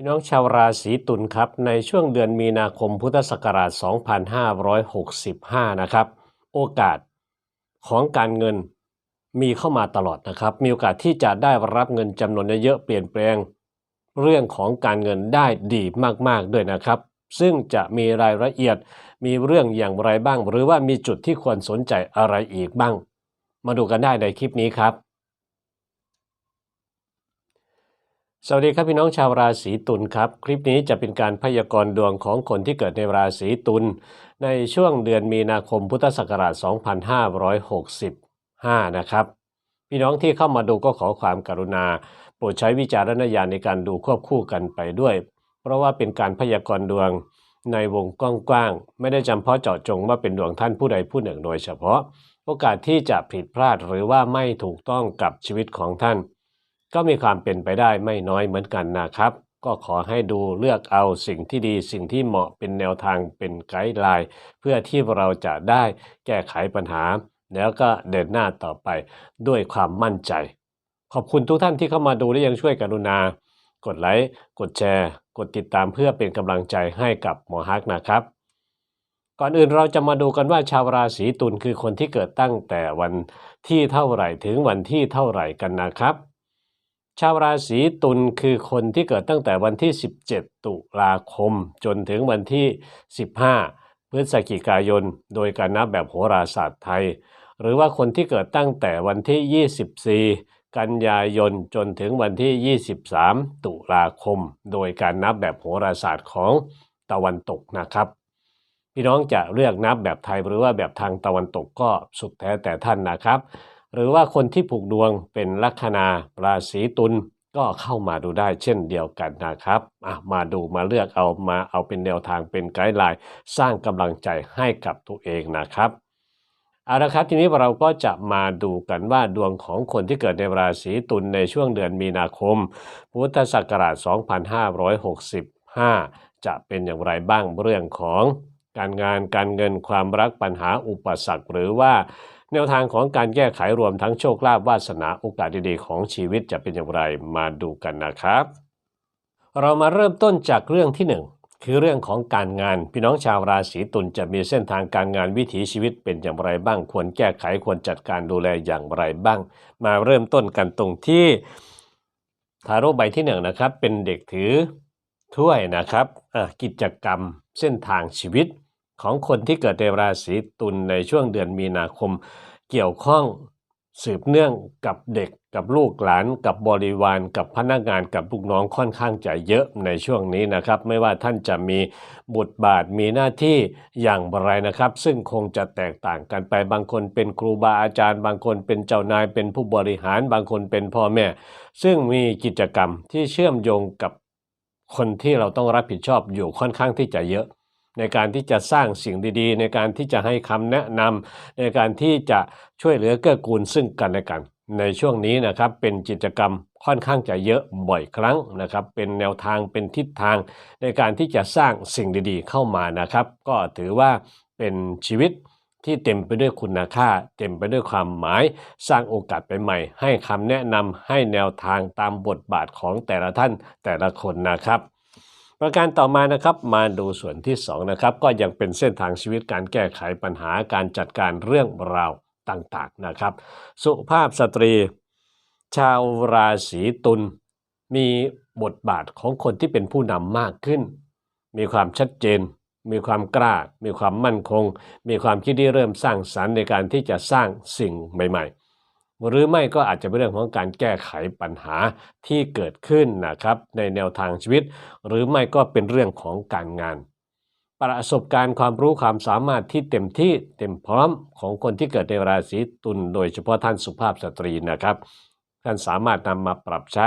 พี่น้องชาวราศีตุลครับ ในช่วงเดือนมีนาคมพุทธศักราช 2565 นะครับ โอกาสของการเงินมีเข้ามาตลอดนะครับ มีโอกาสที่จะได้รับเงินจำนวนเยอะเปลี่ยนแปลง เรื่องของการเงินได้ดีมากๆด้วยนะครับ ซึ่งจะมีรายละเอียดมีเรื่องอย่างไรบ้าง หรือว่ามีจุดที่ควรสนใจอะไรอีกบ้าง มาดูกันได้ในคลิปนี้ครับ สวัสดีครับพี่น้องชาวราศีตุลครับ คลิปนี้จะเป็นการพยากรณ์ดวงของคนที่เกิดในราศีตุลในช่วงเดือนมีนาคมพุทธศักราช 2565 นะครับ พี่น้องที่เข้ามาดูก็ขอความกรุณา โปรดใช้วิจารณญาณในการดูควบคู่กันไปด้วย เพราะว่าเป็นการพยากรณ์ดวงในวงกว้างๆไม่ได้จำเพาะเจาะจงว่าเป็นดวงท่านผู้ใดผู้หนึ่งโดยเฉพาะ โอกาสที่จะผิดพลาดหรือว่าไม่ถูกต้องกับชีวิตของท่าน ก็มีความเป็นไปได้ไม่น้อยเหมือนกันนะครับ ก็ขอให้ดูเลือกเอาสิ่งที่ดีสิ่งที่เหมาะเป็นแนวทางเป็นไกด์ไลน์เพื่อที่เราจะได้แก้ไขปัญหา แล้วก็เดินหน้าต่อไปด้วยความมั่นใจ ขอบคุณทุกท่านที่เข้ามาดูและยังช่วยกรุณา กดไลค์กดแชร์ กดติดตามเพื่อเป็นกำลังใจให้กับหมอฮักนะครับ ก่อนอื่นเราจะมาดูกันว่าชาวราศีตุลคือคนที่เกิดตั้งแต่วันที่เท่าไหร่ถึงวันที่เท่าไหร่กันนะครับ ชาวราศีตุลคือคนที่เกิดตั้งแต่วันที่ 17 ตุลาคม จนถึงวันที่ 15 พฤศจิกายน โดยการนับแบบโหราศาสตร์ไทย หรือว่าคนที่เกิดตั้งแต่วันที่ 24 กันยายนจนถึงวันที่ 23 ตุลาคม โดยการนับแบบโหราศาสตร์ของตะวันตกนะครับ พี่น้องจะเลือกนับแบบไทยหรือว่าแบบทางตะวันตกก็สุดแท้แต่ท่านนะครับ หรือว่าคนที่ผูกดวงเป็นลัคนาราศีตุลก็เข้ามาดูได้เช่นเดียวกันนะครับอะมาดูมาเลือกเอามาเอาเป็นแนวทางเป็นไกด์ไลน์สร้างกำลังใจให้กับตัวเองนะครับเอาละครับทีนี้เราก็จะมาดูกันว่าดวงของคนที่เกิดในราศีตุลในช่วงเดือนมีนาคม พุทธศักราช 2565 จะเป็นอย่างไรบ้างเรื่องของการงานการเงินความรักปัญหาอุปสรรคหรือว่า แนวทางของการแก้ไขรวมทั้งโชคลาภวาสนาโอกาสดีๆของชีวิตจะเป็นอย่างไรมาดูกันนะครับ เรามาเริ่มต้นจากเรื่องที่หนึ่งคือเรื่องของการงานพี่น้องชาวราศีตุลจะมีเส้นทางการงานวิถีชีวิตเป็นอย่างไรบ้าง ควรแก้ไขควรจัดการดูแลอย่างไรบ้าง มาเริ่มต้นกันตรงที่ทาโร่ใบที่หนึ่งนะครับ เป็นเด็กถือถ้วยนะครับกิจกรรมเส้นทางชีวิต ของคนที่เกิดในราศีตุลในช่วงเดือนมีนาคม เกี่ยวข้องสืบเนื่องกับเด็กกับลูกหลาน กับบริวารกับพนักงานกับลูกน้องค่อนข้างจะเยอะในช่วงนี้นะครับ ไม่ว่าท่านจะมีบทบาทมีหน้าที่อย่างไรนะครับ ซึ่งคงจะแตกต่างกันไปบางคนเป็นครูบาอาจารย์ บางคนเป็นเจ้านายเป็นผู้บริหาร บางคนเป็นพ่อแม่ ซึ่งมีกิจกรรมที่เชื่อมโยงกับคนที่เราต้องรับผิดชอบอยู่ค่อนข้างที่จะเยอะ ในการที่จะสร้างสิ่งดีๆ ในการที่จะให้คำแนะนำในการที่จะช่วยเหลือเกื้อกูลซึ่งกันและกันในช่วงนี้นะครับเป็นกิจกรรมค่อนข้างจะเยอะบ่อยครั้งนะครับ เป็นแนวทางเป็นทิศทางในการที่จะสร้างสิ่งดีๆเข้ามานะครับ ก็ถือว่าเป็นชีวิตที่เต็มไปด้วยคุณค่า เต็มไปด้วยความหมาย สร้างโอกาสไปใหม่ให้คำแนะนำให้แนวทางตามบทบาทของแต่ละท่านแต่ละคนนะครับ ประการต่อมานะครับมาดูส่วนที่2นะครับก็ยังเป็นเส้นทางชีวิตการแก้ไขปัญหาการจัดการเรื่องราวต่างๆนะครับ สุภาพสตรี ชาวราศีตุลมีบทบาทของคนที่เป็นผู้นำมากขึ้น มีความชัดเจน มีความกล้า มีความมั่นคง มีความคิดที่เริ่มสร้างสรรค์ในการที่จะสร้างสิ่งใหม่ ๆ หรือไม่ก็อาจจะเป็นเรื่องของการแก้ไขปัญหาที่เกิดขึ้นนะครับ ในแนวทางชีวิต หรือไม่ก็เป็นเรื่องของการงาน ประสบการณ์ความรู้ความสามารถที่เต็มที่เต็มพร้อมของคนที่เกิดในราศีตุลโดยเฉพาะท่านสุภาพสตรีนะครับท่านสามารถนำมาปรับใช้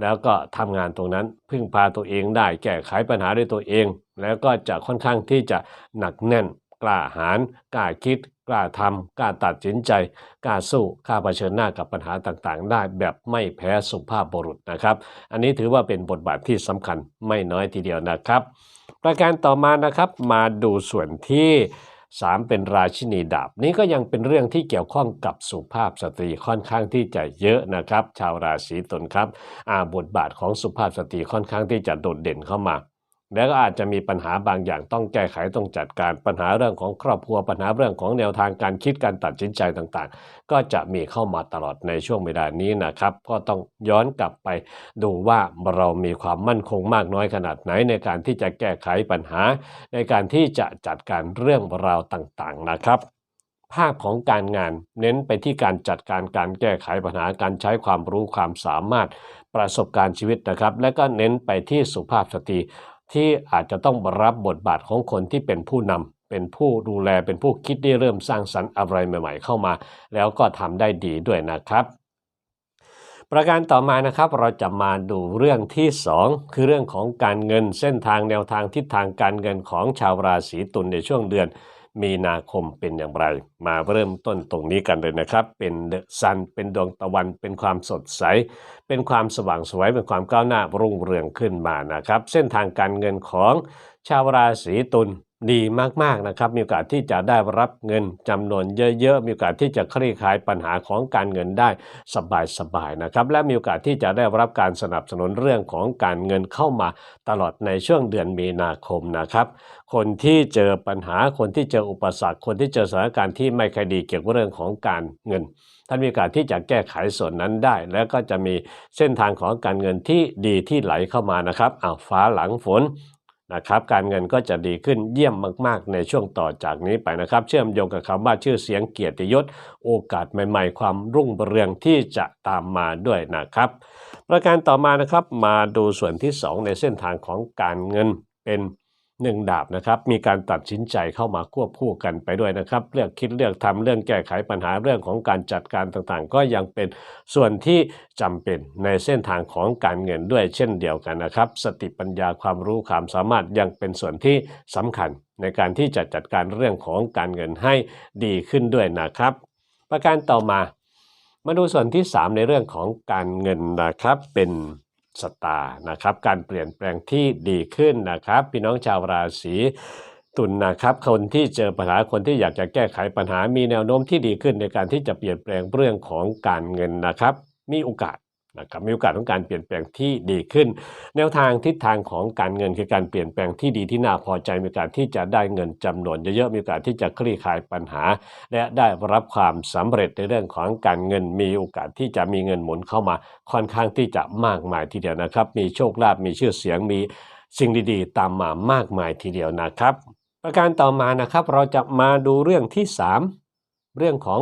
แล้วก็ทำงานตรงนั้นพึ่งพาตัวเองได้แก้ไขปัญหาด้วยตัวเอง แล้วก็จะค่อนข้างที่จะหนักแน่นกล้าหาญกล้าคิด กล้าทำกล้าตัดสินใจกล้าสู้กล้าเผชิญหน้ากับปัญหาต่างๆ ได้แบบไม่แพ้สุภาพบุรุษนะครับ อันนี้ถือว่าเป็นบทบาทที่สำคัญไม่น้อยทีเดียวนะครับ ประการต่อมานะครับมาดูส่วนที่ 3 เป็นราชินีดาบ นี่ก็ยังเป็นเรื่องที่เกี่ยวข้องกับสุภาพสตรีค่อนข้างที่จะเยอะนะครับ ชาวราศีตุลครับบทบาทของสุภาพสตรีค่อนข้างที่จะโดดเด่นเข้ามา แล้วก็อาจจะมีปัญหาบางอย่างต้องแก้ไขต้องจัดการปัญหาเรื่องของครอบครัวปัญหาเรื่องของแนวทางการคิดการตัดสินใจต่างๆ ก็จะมีเข้ามาตลอดในช่วงเวลานี้นะครับก็ต้องย้อนกลับไปดูว่าเรามีความมั่นคงมากน้อยขนาดไหนในการที่จะแก้ไขปัญหา ในการที่จะจัดการเรื่องราวต่างๆนะครับภาพของการงานเน้นไปที่การจัดการการแก้ไขปัญหาการใช้ความรู้ความสามารถประสบการณ์ชีวิตนะครับ และก็เน้นไปที่สุภาพสตรี ที่อาจจะต้องรับบทบาทของคนที่เป็นผู้นำเป็นผู้ดูแลเป็นผู้คิดได้เริ่มสร้างสรรค์อะไรใหม่ ๆ เข้ามา แล้วก็ทำได้ดีด้วยนะครับ ประการต่อมานะครับเราจะมาดูเรื่องที่ 2 คือเรื่องของการเงินเส้นทางแนวทางทิศทางการเงินของชาวราศีตุลในช่วงเดือน มีนาคมเป็นอย่างไร มาเริ่มต้นตรงนี้กันเลยนะครับ เป็นเดอะซันเป็นดวงตะวัน เป็นความสดใส เป็นความสว่างไสวยเป็นความก้าวหน้ารุ่งเรืองขึ้นมานะครับ เส้นทางการเงินของชาวราศีตุล ดีมากๆนะครับ มีโอกาสที่จะได้รับเงินจำนวนเยอะๆ มีโอกาสที่จะคลี่คลายปัญหาของการเงินได้สบายๆนะครับ และมีโอกาสที่จะได้รับการสนับสนุนเรื่องของการเงินเข้ามาตลอดในช่วงเดือนมีนาคมนะครับ คนที่เจอปัญหา คนที่เจออุปสรรค คนที่เจอสถานการณ์ที่ไม่ค่อยดีเกี่ยวกับเรื่องของการเงินท่านมีโอกาสที่จะแก้ไขส่วนนั้นได้ แล้วก็จะมีเส้นทางของการเงินที่ดีที่ไหลเข้ามานะครับอ้าวฟ้าหลังฝน นะครับการเงินก็จะดีขึ้นเยี่ยมมาก ๆ ในช่วงต่อจากนี้ไปนะครับ เชื่อมโยงกับคำว่าชื่อเสียงเกียรติยศ โอกาสใหม่ ๆ ความรุ่งเรืองที่จะตามมาด้วยนะครับ ประการต่อมานะครับมาดูส่วนที่ 2 ในเส้นทางของการเงินเป็น หนึ่งดาบนะครับ มีการตัดสินใจเข้ามาควบคู่กันไปด้วยนะครับ เลือกคิดเลือกทำเรื่องแก้ไขปัญหาเรื่องของการจัดการต่างๆ ก็ยังเป็นส่วนที่จำเป็นในเส้นทางของการเงินด้วยเช่นเดียวกันนะครับ สติปัญญาความรู้ความสามารถยังเป็นส่วนที่สำคัญ ในการที่จะจัดการเรื่องของการเงินให้ดีขึ้นด้วยนะครับ ประการต่อมา มาดูส่วนที่ 3 ในเรื่องของการเงินนะครับเป็น สตาร์นะครับการเปลี่ยนแปลงที่ดีขึ้นนะครับ พี่น้องชาวราศีตุลนนะครับคนที่เจอปัญหาคนที่อยากจะแก้ไขปัญหามีแนวโน้มที่ดีขึ้นในการที่จะเปลี่ยนแปลงเรื่องของการเงินนะครับ มีโอกาส นะครับมีโอกาสของการเปลี่ยนแปลงที่ดีขึ้น แนวทางทิศทางของการเงินคือการเปลี่ยนแปลงที่ดีที่น่าพอใจมีโอกาสที่จะได้เงินจำนวนเยอะๆมีโอกาสที่จะคลี่คลายปัญหา และได้รับความสำเร็จในเรื่องของการเงิน มีโอกาสที่จะมีเงินหมุนเข้ามาค่อนข้างที่จะมากมายทีเดียวนะครับ มีโชคลาภมีชื่อเสียงมีสิ่งดีๆ ตามมามากมายทีเดียวนะครับ ประการต่อมานะครับเราจะมาดูเรื่องที่ 3 เรื่องของ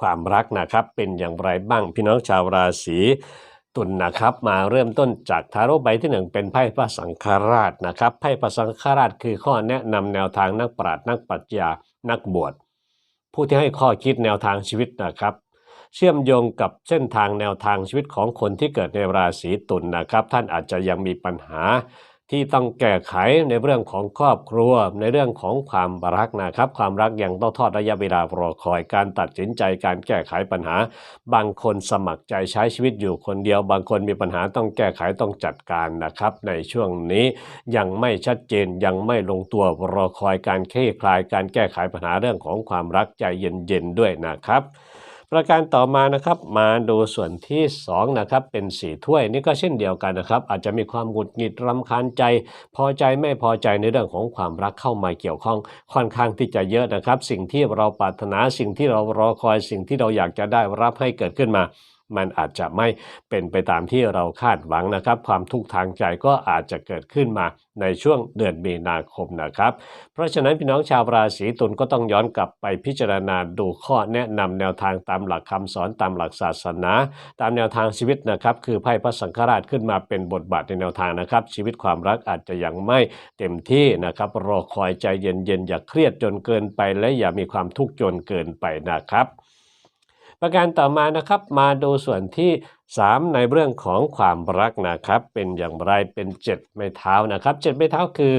ความรักนะครับเป็นอย่างไรบ้างพี่น้องชาวราศีตุลนะครับ มาเริ่มต้นจากทาโร่ใบที่ 1 เป็นไพ่พระสังฆราชนะครับไพ่พระสังฆราชคือข้อแนะนำแนวทางนักปราชญ์นักปรัชญานักบวชผู้ที่ให้ข้อคิดแนวทางชีวิตนะครับ เชื่อมโยงกับเส้นทางแนวทางชีวิตของคนที่เกิดในราศีตุลนะครับ ท่านอาจจะยังมีปัญหา ที่ต้องแก้ไขในเรื่องของครอบครัว ในเรื่องของความรักนะครับ ความรักยังต้องทอดระยะเวลารอคอยการตัดสินใจการแก้ไขปัญหา บางคนสมัครใจใช้ชีวิตอยู่คนเดียว บางคนมีปัญหาต้องแก้ไขต้องจัดการนะครับ ในช่วงนี้ยังไม่ชัดเจนยังไม่ลงตัวรอคอยการคลี่คลาย การแก้ไขปัญหาเรื่องของความรักใจเย็นๆด้วยนะครับ ประการต่อมานะครับมาดูส่วนที่2นะครับเป็นสีถ้วยนี่ก็เช่นเดียวกันนะครับ อาจจะมีความหงุดหงิดรำคาญใจ พอใจไม่พอใจในเรื่องของความรักเข้ามาเกี่ยวข้องค่อนข้างที่จะเยอะนะครับ สิ่งที่เราปรารถนาสิ่งที่เรารอคอยสิ่งที่เราอยากจะได้รับให้เกิดขึ้นมา มันอาจจะไม่เป็นไปตามที่เราคาดหวังนะครับ ความทุกข์ทางใจก็อาจจะเกิดขึ้นมาในช่วงเดือนมีนาคมนะครับ เพราะฉะนั้นพี่น้องชาวราศีตุลก็ต้องย้อนกลับไปพิจารณาดูข้อแนะนำแนวทางตามหลักคำสอนตามหลักศาสนา ตามแนวทางชีวิตนะครับ คือไพ่พระสังฆราชขึ้นมาเป็นบทบาทในแนวทางนะครับ ชีวิตความรักอาจจะยังไม่เต็มที่นะครับ รอคอยใจเย็นๆอย่าเครียดจนเกินไป และอย่ามีความทุกข์จนเกินไปนะครับ ประการต่อมานะครับ มาดูส่วนที่ 3 ในเรื่องของความรักนะครับ เป็นอย่างไรเป็น7ไม้เท้านะครับ7ไม้เท้าคือ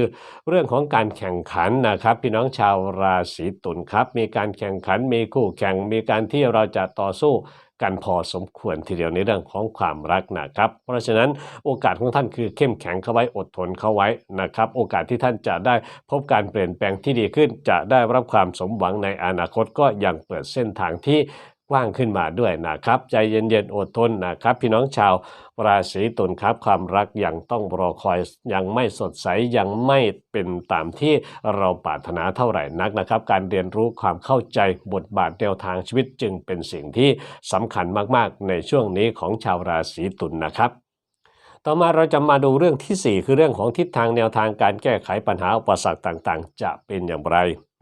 เรื่องของการแข่งขันนะครับ พี่น้องชาวราศีตุลครับ มีการแข่งขันมีคู่แข่งมีการที่เราจะต่อสู้กันพอสมควรทีเดียวในเรื่องของความรักนะครับ เพราะฉะนั้นโอกาสของท่านคือเข้มแข็งเข้าไว้อดทนเข้าไว้นะครับ โอกาสที่ท่านจะได้พบการเปลี่ยนแปลงที่ดีขึ้น จะได้รับความสมหวังในอนาคตก็ยังเปิดเส้นทางที่ กว้างขึ้นมาด้วยนะครับ ใจเย็นๆอดทนนะครับ พี่น้องชาวราศีตุลครับ ความรักยังต้องรอคอยยังไม่สดใสยังไม่เป็นตามที่เราปรารถนาเท่าไหร่นักนะครับ การเรียนรู้ความเข้าใจบทบาทแนวทางชีวิตจึงเป็นสิ่งที่สำคัญมากๆ ในช่วงนี้ของชาวราศีตุลนะครับต่อมาเราจะมาดูเรื่องทีสี่ 4 คือเรื่องของทิศทางแนวทางการแก้ไขปัญหาอุปสรรคต่างๆ จะเป็นอย่างไร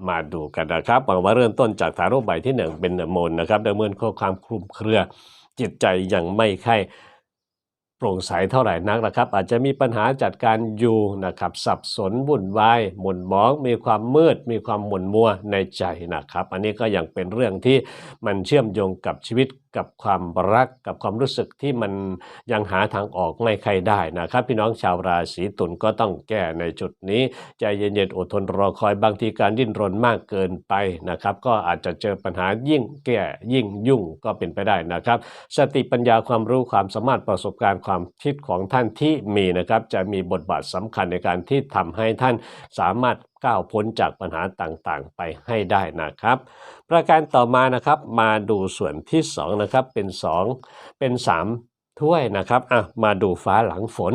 มาดูกันนะครับมาว่าเริ่มต้นจากฐานรูปใบที่1เป็นเป็นมนนะครับดำเนินข้อความคลุมเครือ จิตใจยังไม่ค่อย โปร่งใสเท่าไหร่นักนะครับ อาจจะมีปัญหาจัดการอยู่นะครับ สับสนวุ่นวายหม่นมอง มีความมืด มีความหม่นมัวในใจนะครับ อันนี้ก็ยังเป็นเรื่องที่มันเชื่อมโยงกับชีวิตกับความรักกับความรู้สึกที่มันยังหาทางออกไม่ใครได้นะครับ พี่น้องชาวราศีตุลก็ต้องแก้ในจุดนี้ ใจเย็นๆอดทนรอคอยบางทีการดิ้นรนมากเกินไปนะครับ ก็อาจจะเจอปัญหายิ่งแก้ยิ่งยุ่งก็เป็นไปได้นะครับ สติปัญญาความรู้ความสามารถประสบการณ์ความคิดของท่านที่มีนะครับจะมีบทบาทสำคัญในการที่ทำให้ท่านสามารถก้าวพ้นจากปัญหาต่างๆ ไปให้ได้นะครับ ประการต่อมานะครับมาดูส่วนที่2นะครับเป็น 2 เป็น 3 ถ้วยนะครับอะมาดูฟ้าหลังฝน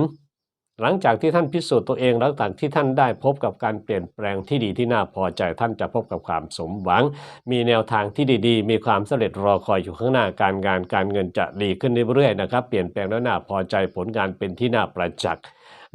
หลังจากที่ท่านพิสูจน์ตัวเองหลังจากที่ท่านได้พบกับการเปลี่ยนแปลงที่ดีที่น่าพอใจท่านจะพบกับความสมหวัง มีแนวทางที่ดีๆ มีความสำเร็จรอคอยอยู่ข้างหน้าการงานการเงินจะดีขึ้นเรื่อยๆนะครับเปลี่ยนแปลงแล้วน่าพอใจผลงานเป็นที่น่าประจักษ์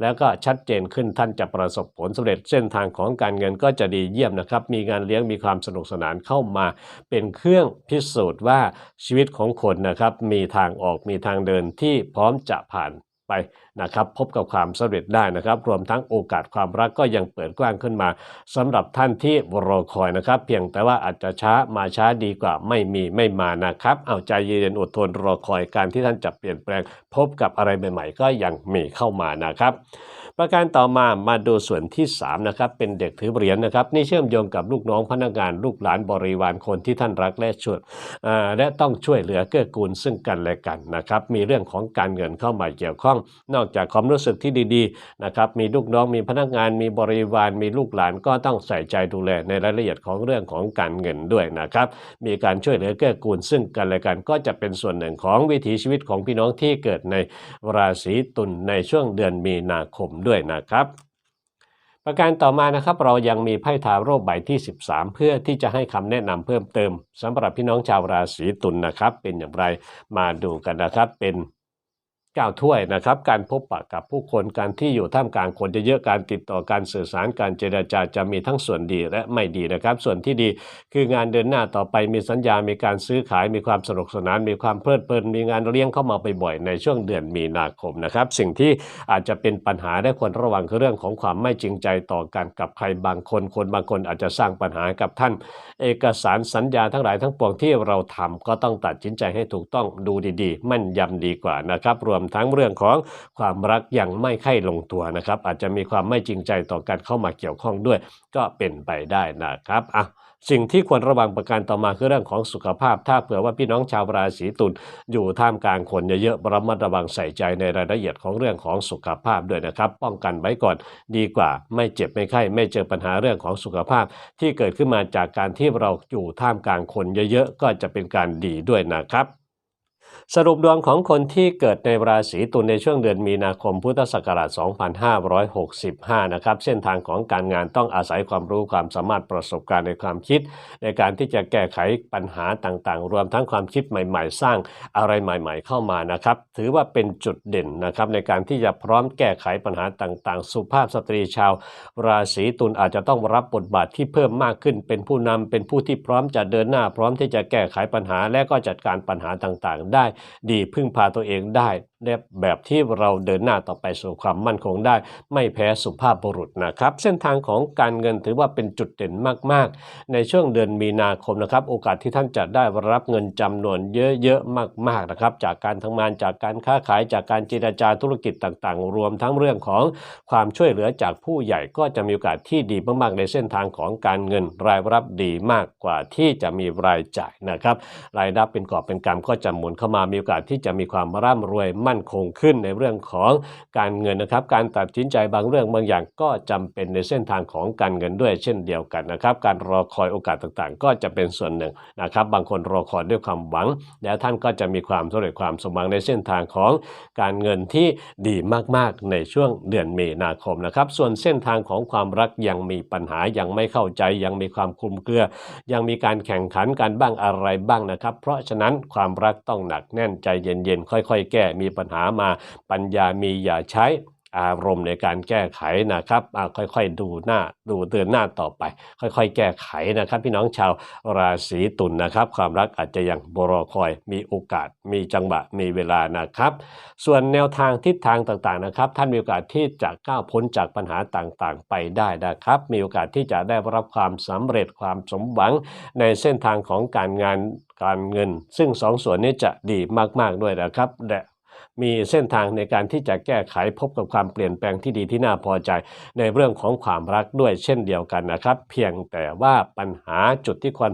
แล้วก็ชัดเจนขึ้นท่านจะประสบผลสำเร็จเส้นทางของการเงินก็จะดีเยี่ยมนะครับ มีงานเลี้ยงมีความสนุกสนานเข้ามา เป็นเครื่องพิสูจน์ว่าชีวิตของคนนะครับ มีทางออกมีทางเดินที่พร้อมจะผ่าน ไปนะครับพบกับความสำเร็จได้นะครับ รวมทั้งโอกาสความรักก็ยังเปิดกว้างขึ้นมาสำหรับท่านที่รอคอยนะครับ เพียงแต่ว่าอาจจะช้ามาช้าดีกว่าไม่มีไม่มานะครับ เอาใจเย็นอดทนรอคอยการที่ท่านจะเปลี่ยนแปลง พบกับอะไรใหม่ๆ ก็ยังมีเข้ามานะครับ ประการต่อมามาดูส่วนที่3นะครับเป็นเด็กถือเหรียญนะครับนี่เชื่อมโยงกับลูกน้องพนักงานลูกหลานบริวารคนที่ท่านรักและช่วยและต้องช่วยเหลือเกื้อกูลซึ่งกันและกันนะครับมีเรื่องของการเงินเข้ามาเกี่ยวข้อง นอกจากความรู้สึกที่ดีๆนะครับมีลูกน้องมีพนักงานมีบริวารมีลูกหลานก็ต้องใส่ใจดูแลในรายละเอียดของเรื่องของการเงินด้วยนะครับมีการช่วยเหลือเกื้อกูลซึ่งกันและกันก็จะเป็นส่วนหนึ่งของวิถีชีวิตของพี่น้องที่เกิดในราศีตุลในช่วงเดือนมีนาคมด้วยนะครับ ประการต่อมานะครับเรายังมีไพ่ทาโร่ใบที่ 13 เพื่อที่จะให้คำแนะนำเพิ่มเติมสำหรับพี่น้องชาวราศีตุลนะครับ เป็นอย่างไรมาดูกันนะครับเป็น ก้าถ้วยนะครับ การพบปะกับผู้คนการที่อยู่ท่ามกลางคนจะเยอะการติดต่อการสื่อสารการเจรจาจะมีทั้งส่วนดีและไม่ดีนะครับ ส่วนที่ดีคืองานเดินหน้าต่อไปมีสัญญา มีการซื้อขาย มีความสนุกสนาน มีความเพลิดเพลิน มีงานเลี้ยงเข้ามาบ่อยๆในช่วงเดือนมีนาคมนะครับ สิ่งที่อาจจะเป็นปัญหาและควรระวังคือเรื่องของความไม่จริงใจต่อกันกับใครบางคน คนบางคนอาจจะสร้างปัญหากับท่าน เอกสารสัญญาทั้งหลายทั้งปวงที่เราทำก็ต้องตัดสินใจให้ถูกต้องดูดีๆ มั่นยำดีกว่านะครับรวมทั้งเรื่องของความรักยังไม่ค่อยลงตัวนะครับ อาจจะมีความไม่จริงใจต่อกันเข้ามาเกี่ยวข้องด้วย ก็เป็นไปได้นะครับอะสิ่งที่ควรระวังประการต่อมาคือเรื่องของสุขภาพ ถ้าเผื่อว่าพี่น้องชาวราศีตุลอยู่ท่ามกลางคนเยอะๆระมัดระวังใส่ใจในรายละเอียดของเรื่องของสุขภาพด้วยนะครับ ป้องกันไว้ก่อนดีกว่า ไม่เจ็บไม่ไข้ไม่เจอปัญหาเรื่องของสุขภาพ ที่เกิดขึ้นมาจากการที่เราอยู่ท่ามกลางคนเยอะๆก็จะเป็นการดีด้วยนะครับ สรุปดวงของคนที่เกิดในราศีตุลในช่วงเดือนมีนาคมพุทธศักราช 2565 นะครับเส้นทางของการงานต้องอาศัยความรู้ความสามารถประสบการณ์ในความคิด ในการที่จะแก้ไขปัญหาต่างๆ รวมทั้งความคิดใหม่ ๆ สร้างอะไรใหม่ ๆ เข้ามานะครับถือว่าเป็นจุดเด่นนะครับในการที่จะพร้อมแก้ไขปัญหาต่างๆ สุภาพสตรีชาว ราศีตุลอาจจะต้องรับบทบาทที่เพิ่มมากขึ้น เป็นผู้นำเป็นผู้ที่พร้อมจะเดินหน้า พร้อมที่จะแก้ไขปัญหาและก็จัดการปัญหาต่างๆ ได้ดีพึ่งพาตัวเองได้แบบที่เราเดินหน้าต่อไปสู่ความมั่นคงได้ ไม่แพ้สุภาพบุรุษนะครับ เส้นทางของการเงินถือว่าเป็นจุดเด่นมาก ๆ ในช่วงเดือนมีนาคมนะครับ โอกาสที่ท่านจะได้รับเงินจำนวนเยอะๆมาก ๆนะครับ จากการทำงานจากการค้าขายจากการเจรจาธุรกิจต่างๆ รวมทั้งเรื่องของความช่วยเหลือจากผู้ใหญ่ก็จะมีโอกาสที่ดีมากๆ ในเส้นทางของการเงินรายรับดีมากกว่าที่จะมีรายจ่ายนะครับ รายรับเป็นกอบเป็นกำก็จะหมุนเข้ามามีโอกาสที่จะมีความร่ำรวยมั่นคงขึ้นในเรื่องของการเงินนะครับ การตัดสินใจบางเรื่องบางอย่างก็จำเป็นในเส้นทางของการเงินด้วยเช่นเดียวกันนะครับ การรอคอยโอกาสต่างๆ ก็จะเป็นส่วนหนึ่งนะครับ บางคนรอคอยด้วยความหวัง แล้วท่านก็จะมีความสำเร็จความสมหวังในเส้นทางของการเงินที่ดีมากๆในช่วงเดือนมีนาคมนะครับ ส่วนเส้นทางของความรักยังมีปัญหายังไม่เข้าใจ ยังมีความคลุมเครือ ยังมีการแข่งขันกันบ้างอะไรบ้างนะครับ เพราะฉะนั้นความรักต้องหนักแน่นใจเย็นๆค่อย ๆ แก้มีปัญหามาปัญญามีอย่าใช้อารมณ์ในการแก้ไขนะครับค่อยๆดูหน้าดูเดินหน้าต่อไป ค่อยๆ แก้ไขนะครับ พี่น้องชาวราศีตุลนนะครับ ความรักอาจจะยังบรอคอยมีโอกาส มีจังหวะมีเวลานะครับ ส่วนแนวทางทิศทางต่างๆนะครับ ท่านมีโอกาสที่จะก้าวพ้นจากปัญหาต่างๆ ไปได้นะครับ มีโอกาสที่จะได้รับความสำเร็จความสมหวังในเส้นทางของการงานการเงิน ซึ่งสองส่วนนี้จะดีมากๆด้วยนะครับและ มีเส้นทางในการที่จะแก้ไขพบกับความเปลี่ยนแปลงที่ดีที่น่าพอใจ ในเรื่องของความรักด้วยเช่นเดียวกันนะครับ เพียงแต่ว่าปัญหาจุดที่ควร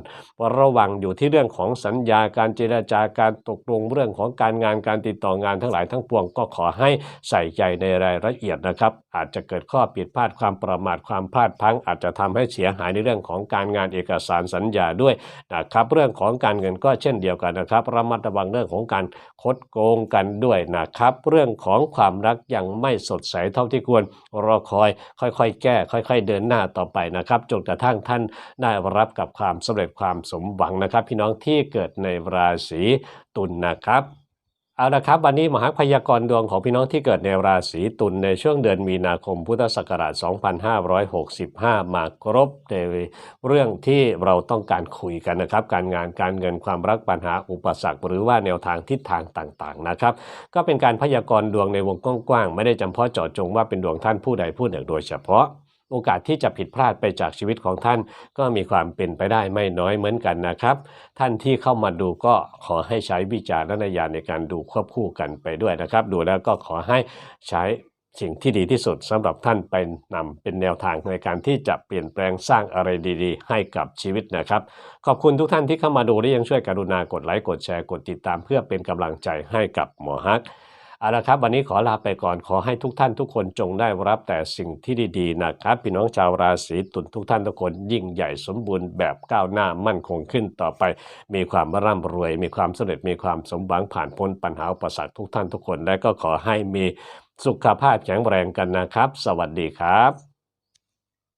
ระวังอยู่ที่เรื่องของสัญญาการเจรจาการตกลงเรื่องของการงานการติดต่องานทั้งหลายทั้งปวงก็ขอให้ใส่ใจในรายละเอียดนะครับ อาจจะเกิดข้อผิดพลาดความประมาทความพลาดพลั้งอาจจะทำให้เสียหายในเรื่องของการงานเอกสารสัญญาด้วยนะครับ เรื่องของการเงินก็เช่นเดียวกันนะครับระมัดระวังเรื่องของการคดโกงกันด้วยนะครับ เรื่องของความรักยังไม่สดใสเท่าที่ควรรอคอย ค่อยๆ แก้ ค่อย ๆ เดินหน้าต่อไปนะครับจนกระทั่งท่านได้รับกับความสำเร็จความสมหวังนะครับ พี่น้องที่เกิดในราศีตุลนะครับ เอาละครับ วันนี้มหาพยากรณ์ดวงของพี่น้องที่เกิดในราศีตุลในช่วงเดือนมีนาคมพุทธศักราช 2565 มาครบในเรื่องที่เราต้องการคุยกันนะครับ การงานการเงินความรักปัญหาอุปสรรค หรือว่าแนวทางทิศทางต่างๆนะครับ ก็เป็นการพยากรณ์ดวงในวงกว้างๆไม่ได้จำเพาะเจาะจงว่าเป็นดวงท่านผู้ใดผู้หนึ่งโดยเฉพาะ โอกาสที่จะผิดพลาดไปจากชีวิตของท่าน ก็มีความเป็นไปได้ไม่น้อยเหมือนกันนะครับ ท่านที่เข้ามาดูก็ขอให้ใช้วิจารณญาณในการดูควบคู่กันไปด้วยนะครับ ดูแล้วก็ขอให้ใช้สิ่งที่ดีที่สุดสำหรับท่านไปนำเป็นแนวทางในการที่จะเปลี่ยนแปลงสร้างอะไรดี ๆ ให้กับชีวิตนะครับ ขอบคุณทุกท่านที่เข้ามาดูและยังช่วยกรุณากดไลค์กดแชร์กดติดตาม เพื่อเป็นกำลังใจให้กับหมอฮัก เอาละครับ วันนี้ขอลาไปก่อนขอให้ทุกท่านทุกคนจงได้รับแต่สิ่งที่ดีๆนะครับ พี่น้องชาวราศีตุลทุกท่านทุกคนยิ่งใหญ่สมบูรณ์แบบก้าวหน้ามั่นคงขึ้นต่อไป มีความร่ำรวย มีความสำเร็จมีความสมหวังผ่านพ้นปัญหาอุปสรรคทุกท่านทุกคน และก็ขอให้มีสุขภาพแข็งแรงกันนะครับ สวัสดีครับ